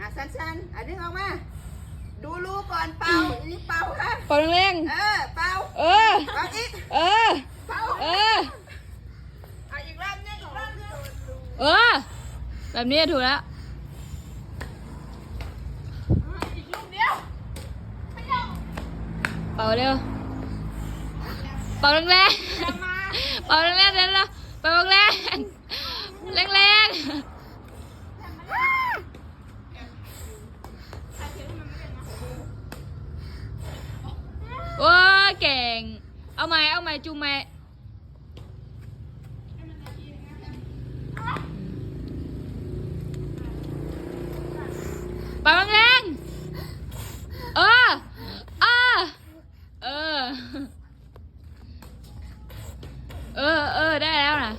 ชันอันนี้ออกมา ดูรูก่อนเป่าอันนี้เป่าค่ะเป่าแรงเออเป่าๆเออเป่าอีกเออเป่าเออเอาอีกรอบนึงอีกรอบนึงเออแบบนี้ถูกแล้วอีกลูกเดียวไม่เอาเป่าเร็วเป่าแรงๆเป่าแรงๆเร็ว แก่ง เอาไม้เอาไม้จูไม้ไปบางแรงเออเออเออ เออ เออ ได้แล้วนะ